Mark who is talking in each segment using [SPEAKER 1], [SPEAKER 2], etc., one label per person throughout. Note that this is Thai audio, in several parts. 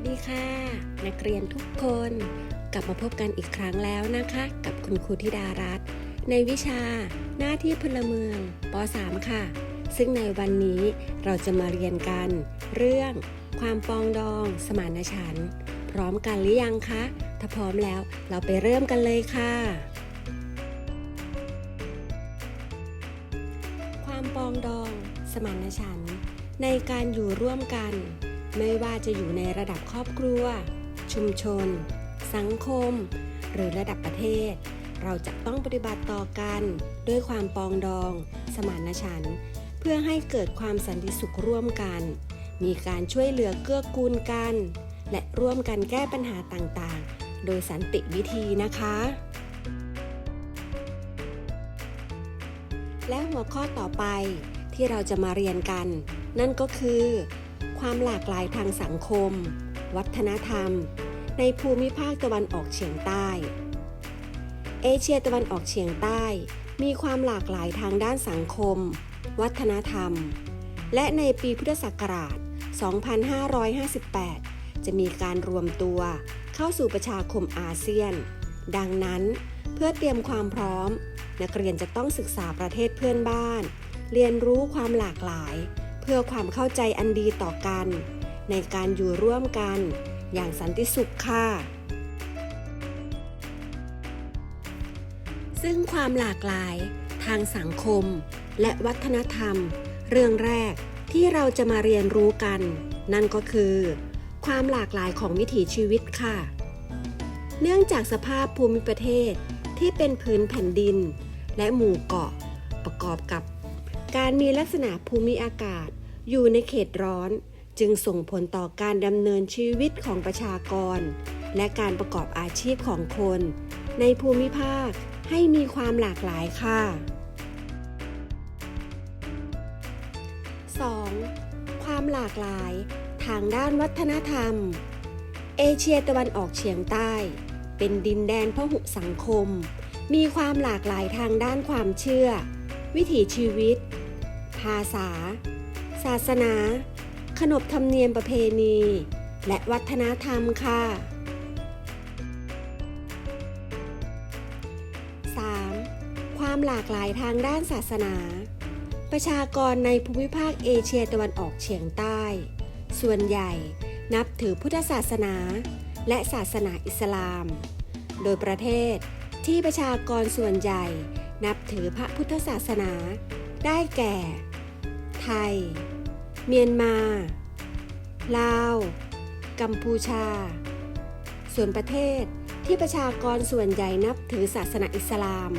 [SPEAKER 1] สดีค่ะ นักเรียนทุกคน กลับมาพบกันอีกครั้งแล้วนะคะ กับคุณครูธิดารัตน์ในวิชาหน้าที่พลเมืองป .3 ค่ะ ซึ่งในวันนี้เราจะมาเรียนกัน เรื่องความปองดองสมานฉันท์พร้อมกันหรือยังคะ ถ้าพร้อมแล้วเราไปเริ่มกันเลยค่ะ ความปองดองสมานฉันท์ในการอยู่ร่วมกัน ไม่ว่าจะอยู่ในระดับครอบครัว ชุมชน สังคม หรือระดับประเทศ เราจะต้องปฏิบัติต่อกัน ด้วยความปองดอง สมานฉันท์เพื่อให้เกิดความสันติสุขร่วมกัน มีการช่วยเหลือเกื้อกูลกัน และร่วมกันแก้ปัญหาต่างๆ โดยสันติวิธีนะคะ และหัวข้อต่อไปที่เราจะมาเรียนกัน นั่นก็คือ ความหลากหลายทางสังคม วัฒนธรรม ในภูมิภาคตะวันออกเฉียงใต้ เอเชียตะวันออกเฉียงใต้ มีความหลากหลายทางด้านสังคม วัฒนธรรม และในปีพุทธศักราช 2558 จะมีการรวมตัวเข้าสู่ประชาคมอาเซียน ดังนั้นเพื่อเตรียมความพร้อม นักเรียนจะต้องศึกษาประเทศเพื่อนบ้าน เรียนรู้ความหลากหลาย พื่อความเข้าใจอันดีต่อกัน ในการอยู่ร่วมกัน อย่างสันติสุขค่ะ ซึ่งความหลากหลาย ทางสังคม และวัฒนธรรม เรื่องแรกที่เราจะมาเรียนรู้กัน นั่นก็คือ ความหลากหลายของวิถีชีวิตค่ะ เนื่องจากสภาพภูมิประเทศที่เป็นพื้นแผ่นดิน และหมู่เกาะประกอบกับการมีลักษณะภูมิอากาศ อยู่ในเขตร้อน จึงส่งผลต่อการดำเนินชีวิตของประชากร และการประกอบอาชีพของคน ในภูมิภาคให้มีความหลากหลายค่ะ 2. ความหลากหลายทางด้านวัฒนธรรม เอเชียตะวันออกเฉียงใต้ เป็นดินแดนพหุสังคม มีความหลากหลายทางด้านความเชื่อ วิถีชีวิต ภาษา ศาสนา ขนบธรรมเนียมประเพณี และวัฒนธรรมค่ะ 3. ความหลากหลายทางด้านศาสนา ประชากรในภูมิภาคเอเชียตะวันออกเฉียงใต้ ส่วนใหญ่นับถือพุทธศาสนา และศาสนาอิสลาม โดยประเทศที่ประชากรส่วนใหญ่นับถือพระพุทธศาสนา ได้แก่ ไทย เมียนมา ลาว กัมพูชา ส่วนประเทศที่ประชากรส่วนใหญ่นับถือศาสนาอิสลาม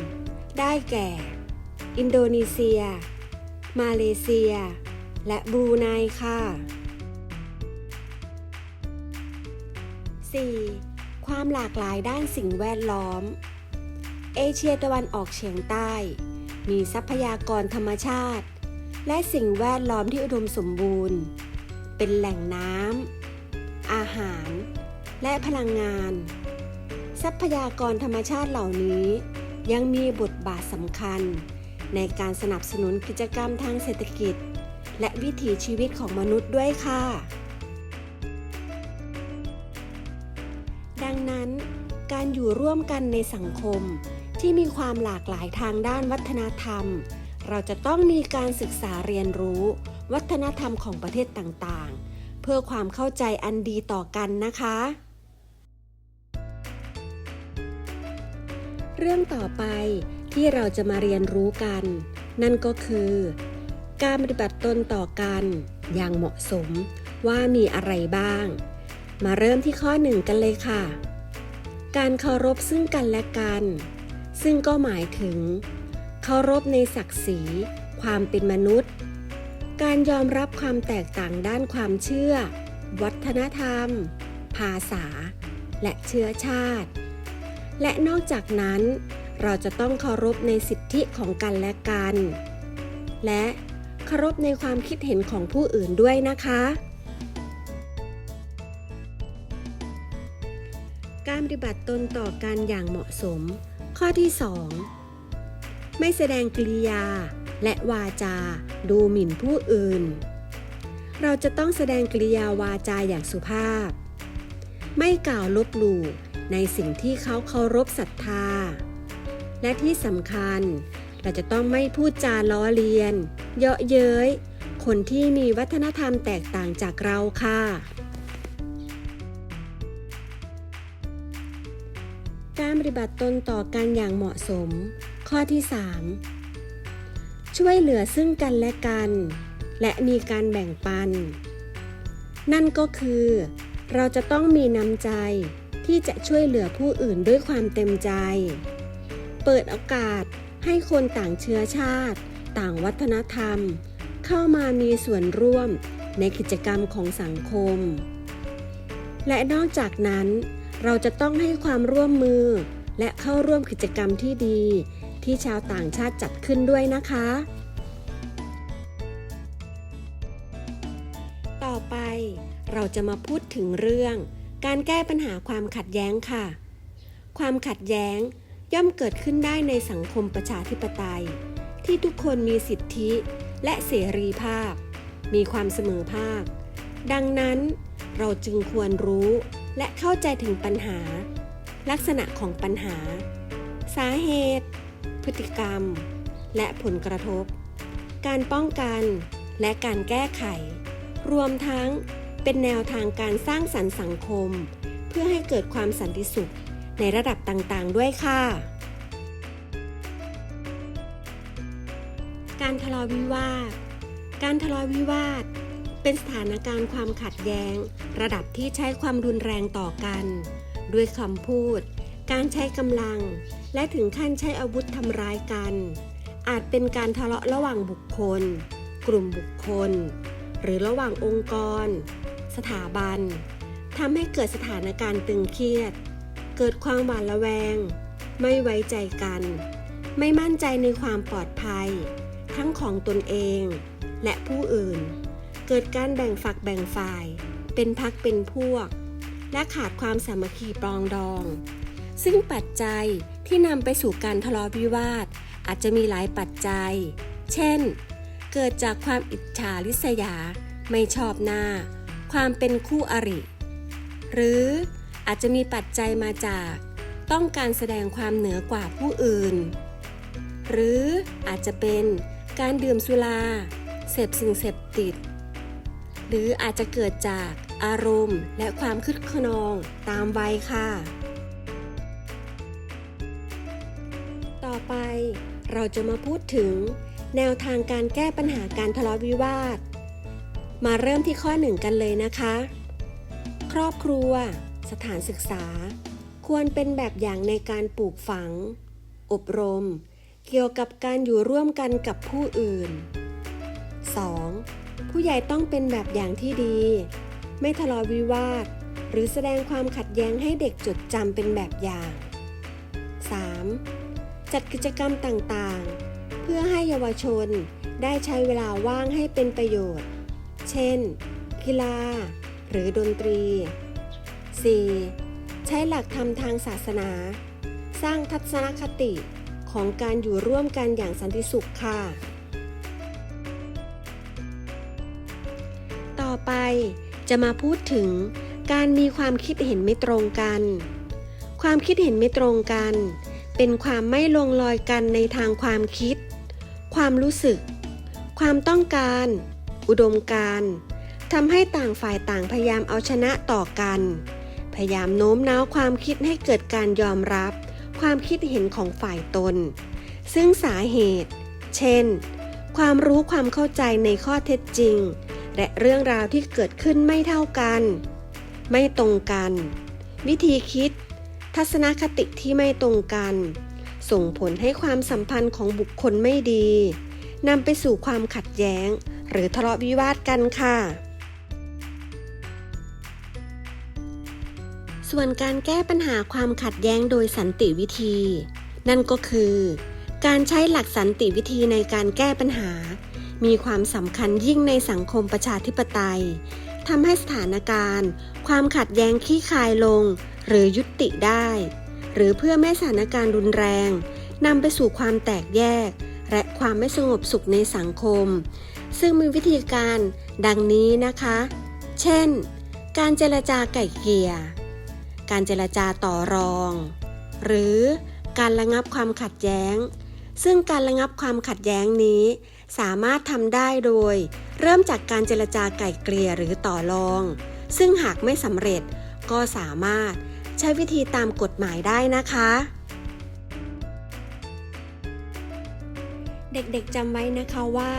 [SPEAKER 1] ได้แก่ อินโดนีเซีย มาเลเซีย และบรูไนค่ะ 4. ความหลากหลายด้านสิ่งแวดล้อม เอเชียตะวันออกเฉียงใต้ มีทรัพยากรธรรมชาติ และสิ่งแวดล้อมที่อุดมสมบูรณ์ เป็นแหล่งน้ำ อาหาร และพลังงาน ทรัพยากรธรรมชาติเหล่านี้ ยังมีบทบาทสำคัญ ในการสนับสนุนกิจกรรมทางเศรษฐกิจ และวิถีชีวิตของมนุษย์ด้วยค่ะ ดังนั้นการอยู่ร่วมกันในสังคมที่มีความหลากหลายทางด้านวัฒนธรรม เราจะต้องมีการศึกษาเรียนรู้ วัฒนธรรมของประเทศต่างๆ เพื่อความเข้าใจอันดีต่อกันนะคะ เรื่องต่อไปที่เราจะมาเรียนรู้กัน นั่นก็คือ การปฏิบัติตนต่อกันอย่างเหมาะสมว่ามีอะไรบ้าง มาเริ่มที่ข้อหนึ่งกันเลยค่ะ การเคารพซึ่งกันและกัน ซึ่งก็หมายถึง เคารพในศักดิ์ศรี ความเป็นมนุษย์ การยอมรับความแตกต่างด้านความเชื่อ วัฒนธรรม ภาษา และเชื้อชาติ และนอกจากนั้น เราจะต้องเคารพในสิทธิของกันและกัน และเคารพในความคิดเห็นของผู้อื่นด้วยนะคะการปฏิบัติตนต่อกันอย่างเหมาะสม ข้อที่ 2 ไม่แสดงกริยา และวาจา ดูหมิ่นผู้อื่น เราจะต้องแสดงกริยาวาจาอย่างสุภาพ ไม่กล่าวลบหลู่ในสิ่งที่เขาเคารพศรัทธา และที่สำคัญ เราจะต้องไม่พูดจาล้อเลียน เยาะเย้ย คนที่มีวัฒนธรรมแตกต่างจากเราค่ะ การปฏิบัติตนต่อกันอย่างเหมาะสม ข้อที่ 3 ช่วยเหลือซึ่งกันและกัน และมีการแบ่งปัน นั่นก็คือ เราจะต้องมีน้ำใจที่จะช่วยเหลือผู้อื่นด้วยความเต็มใจ เปิดโอกาสให้คนต่างเชื้อชาติ ต่างวัฒนธรรม เข้ามามีส่วนร่วมในกิจกรรมของสังคม และนอกจากนั้น เราจะต้องให้ความร่วมมือและเข้าร่วมกิจกรรมที่ดี ที่ชาวต่างชาติจัดขึ้นด้วยนะคะ ต่อไปเราจะมาพูดถึงเรื่อง การแก้ปัญหาความขัดแย้งค่ะ ความขัดแย้งย่อมเกิดขึ้นได้ในสังคมประชาธิปไตย ที่ทุกคนมีสิทธิและเสรีภาพ มีความเสมอภาค ดังนั้นเราจึงควรรู้และเข้าใจถึงปัญหา ลักษณะของปัญหา สาเหตุ พฤติกรรม และผลกระทบ การป้องกันและการแก้ไข รวมทั้งเป็นแนวทางการสร้างสรรค์สังคม เพื่อให้เกิดความสันติสุขในระดับต่างๆ ด้วยค่ะ การทะเลาะวิวาท การทะเลาะวิวาท เป็นสถานการณ์ความขัดแย้ง ระดับที่ใช้ความรุนแรงต่อกัน ด้วยคำพูด การใช้กำลัง และถึงขั้นใช้อาวุธทำร้ายกัน อาจเป็นการทะเลาะระหว่างบุคคล กลุ่มบุคคล หรือระหว่างองค์กร สถาบันทำให้เกิดสถานการณ์ตึงเครียด เกิดความหวาดระแวง ไม่ไว้ใจกัน ไม่มั่นใจในความปลอดภัย ทั้งของตนเอง และผู้อื่น เกิดการแบ่งฝักแบ่งฝ่าย เป็นพักเป็นพวก และขาดความสามัคคีปรองดอง ซึ่งปัจจัย ที่นำไปสู่การทะเลาะวิวาท อาจจะมีหลายปัจจัย เช่น เกิดจากความอิจฉาริษยา ไม่ชอบหน้า ความเป็นคู่อริ หรืออาจจะมีปัจจัยมาจาก ต้องการแสดงความเหนือกว่าผู้อื่น หรืออาจจะเป็นการดื่มสุราเสพสิ่งเสพติด หรืออาจจะเกิดจากอารมณ์และความคึกขนองตามวัยค่ะ เราจะมาพูดถึง แนวทางการแก้ปัญหาการทะเลาะวิวาท มาเริ่มที่ข้อหนึ่งกันเลยนะคะ ครอบครัว สถานศึกษา ควรเป็นแบบอย่างในการปลูกฝัง อบรม เกี่ยวกับการอยู่ร่วมกันกับผู้อื่น 2. ผู้ใหญ่ต้องเป็นแบบอย่างที่ดี ไม่ทะเลาะวิวาท หรือแสดงความขัดแย้งให้เด็กจดจำเป็นแบบอย่าง 3. จัดกิจกรรมต่างๆ เพื่อให้เยาวชนได้ใช้เวลาว่างให้เป็นประโยชน์ เช่น กีฬา หรือดนตรี 4. ใช้หลักธรรมทางศาสนา สร้างทัศนคติของการอยู่ร่วมกันอย่างสันติสุขค่ะ ต่อไปจะมาพูดถึงการมีความคิดเห็นไม่ตรงกัน ความคิดเห็นไม่ตรงกัน เป็นความไม่ลงรอยกันในทางความคิด ความรู้สึก ความต้องการ อุดมการณ์ทำให้ต่างฝ่ายต่างพยายามเอาชนะต่อกัน พยายามโน้มน้าวความคิดให้เกิดการยอมรับ ความคิดเห็นของฝ่ายตน ซึ่งสาเหตุ เช่น ความรู้ความเข้าใจในข้อเท็จจริง และเรื่องราวที่เกิดขึ้นไม่เท่ากัน ไม่ตรงกัน วิธีคิด ทัศนคติที่ไม่ตรงกัน ส่งผลให้ความสัมพันธ์ของบุคคลไม่ดีนำไปสู่ความขัดแย้ง หรือทะเลาะวิวาทกันค่ะ ส่วนการแก้ปัญหาความขัดแย้งโดยสันติวิธี นั่นก็คือ การใช้หลักสันติวิธีในการแก้ปัญหา มีความสำคัญยิ่งในสังคมประชาธิปไตย ทำให้สถานการณ์ ความขัดแย้งคลี่คลายลง หรือยุติได้ หรือเพื่อไม่ให้สถานการณ์รุนแรงนำไปสู่ความแตกแยก และความไม่สงบสุขในสังคม ซึ่งมีวิธีการดังนี้นะคะ เช่น การเจรจาไก่เกลี่ย การเจรจาต่อรอง หรือการระงับความขัดแย้ง ซึ่งการระงับความขัดแย้งนี้ สามารถทำได้โดย เริ่มจากการเจรจาไก่เกลี่ยหรือต่อรอง ซึ่งหากไม่สำเร็จก็สามารถใช้วิธีตามกฎหมายได้นะคะ เด็กๆจำไว้นะคะว่า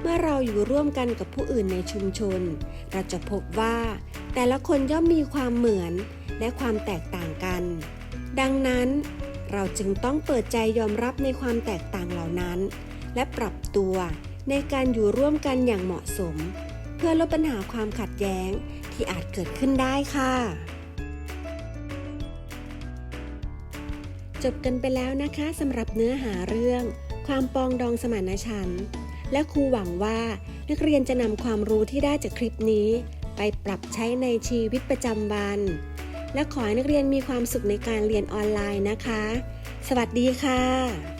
[SPEAKER 1] เมื่อเราอยู่ร่วมกันกับผู้อื่นในชุมชน เราจะพบว่า แต่ละคนย่อมมีความเหมือนและความแตกต่างกัน ดังนั้นเราจึงต้องเปิดใจยอมรับในความแตกต่างเหล่านั้น และปรับตัว ในการอยู่ร่วมกันอย่างเหมาะสม เพื่อลดปัญหาความขัดแย้งที่อาจเกิดขึ้นได้ค่ะ จบกันไปแล้วนะคะสำหรับเนื้อหาเรื่อง ความปองดองสมานฉันท์และครูหวังว่านักเรียนจะนำความรู้ที่ได้จากคลิปนี้ ไปปรับใช้ในชีวิตประจำวัน และขอให้นักเรียนมีความสุขในการเรียนออนไลน์นะคะ สวัสดีค่ะ